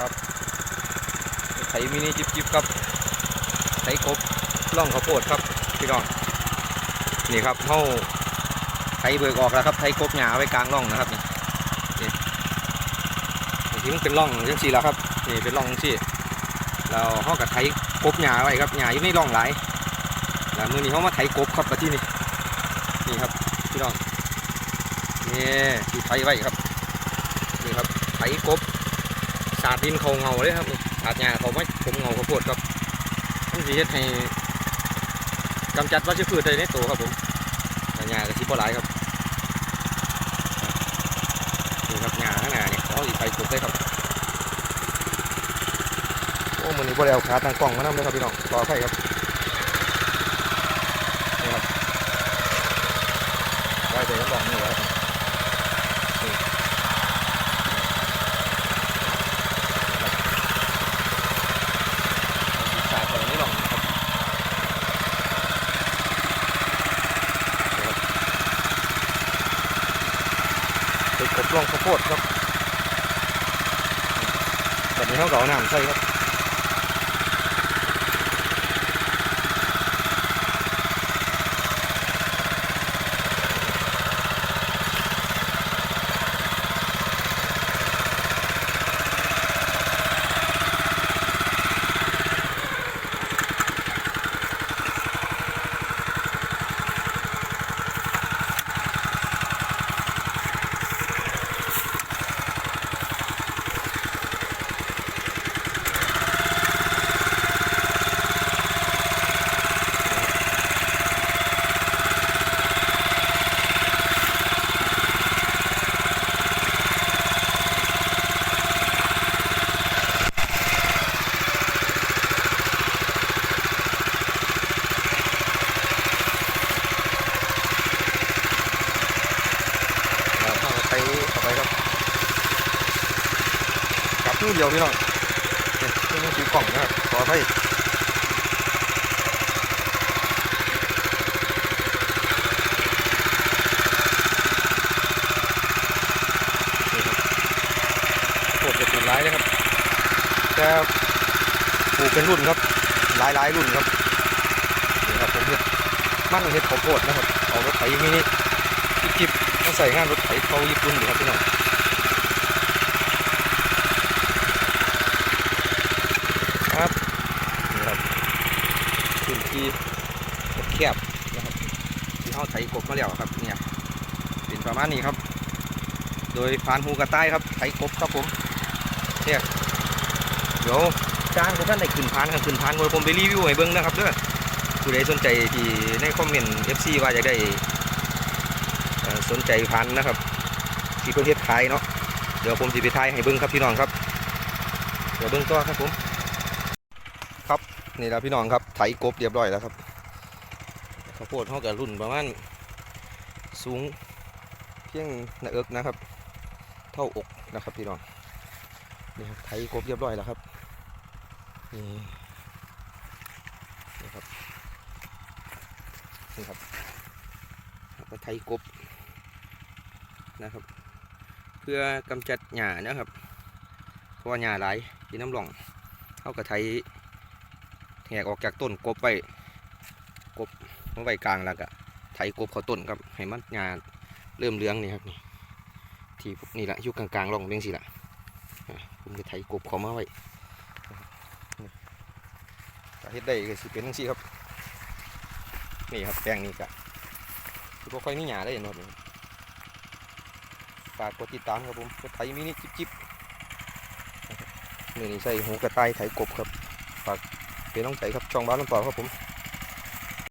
ครับไถมินิจิบจิบครับไถกบล่องข้าวโพดครับพี่น้องนี่ครับเฮาไถเบิกออกแล้วครับไถกบหญ้าไว้กลางร่องนะครับนี่นี่มันเป็นร่องจังซี่แล้วครับนี่เป็นร่องจังซี่แล้วเฮากับไถกบหญ้าไว้ครับหญ้าอยู่ในร่องหลายแล้วมือนี้เฮามาไถกบครับมาที่นี่นี่ครับพี่น้องนี่ที่ไถไว้ครับนี่ครับไถกบ สาดดินเขาเงาเลยครับสาดหญ้าเขาไม่ผมเงาเข้าวดครับต้องสีเฮ็ดให้กำจัดวัชพืชได้ในตัวครับผมแต่หญ้าก็สิบหลายครับนี่ครับหญ้าข้างหน้าเนี่ยเขาอีกไปกบได้ครับโอ้มันนี้บ่ได้เอาขาตั้งกล้องมานํเลยครับพี่น้องต่อไฟครับนี่ครับไว้ใจกระบอกนี่ครับ สาดเลยไม่ลองนะครับ เป็นกบล่องข้าวโพดครับแบบนี้เขาก็เอาน้ำใส่ครับ กลับนู่นเดียวพี่น้องเนี่ยนี่มันถือกล่องนะครับขอไปนี่ครับปวดจะปวดร้ายเลยครับจะปลูกเป็นรุ่นครับหลายหลายรุ่นครับนี่ครับผมเห็ดมั่นเห็ดข้าวโพดนะครับเอารถไถมินิจิบมาใส่งานรถไถเขาญี่ปุ่นอยู่ครับพี่น้องครับนี่ครับพื้นที่แคบนะครับที่เขาไถกบมาแล้วครับเนี่ยเป็นประมาณนี้ครับ โดยฟานหูกระต่ายครับไถกบครับผมเนี่ยเดี๋ยวจ้างท่านได้ขึ้นพานกันขึ้นพานโดยผมไปรีวิวให้เบิ้งนะครับเด้อผู้ใดสนใจที่ในคอมเมนต์ FC ว่าอยากได้สนใจพันนะครับที่ประเทศไทยเนาะเดี๋ยวผมสิไปถ่ายให้เบิ้งครับพี่น้องครับ เดี๋ยวเบิ้งต่อครับผม ครับนี่แล้วพี่น้องครับไถกบเรียบร้อยแล้วครับ ข้าวโพดเขากับรุ่นประมาณสูงเพียงหน้าเอิกนะครับ เท่าอกนะครับพี่น้องนี่ครับไถกบเรียบร้อยแล้วครับนี่นี่ครับนี่ครับก็ไถกบนะครับ เพื่อกำจัดหญ้านะครับเพราะว่าหญ้าหลายที่น้ำหลองเขาก็ไถแหกออกจากต้นกบไปกบ มาไว้กลางแล้วก็ไถกบเขาต้นครับให้มันหญ้าเริ่มเลื้องนี่ครับนี่ที่นี่แหละอยู่กลางๆร่องเลี้ยงสิละผมจะไถกบเขามาไว้าเฮ็ดได้ก็สิเป็นจังซี่ครับ นี่ครับแปลงนี้ก็คือบ่ค่อยมีหญ้าได้เนาะนี่ฝากกดติดตามครับผมกดไถมินิจิ๊บๆนะครับมือนี้ใส่หูกระต่ายไถกบครับฝากเป็นน้องใจครับช่องบ้านลำปอครับผม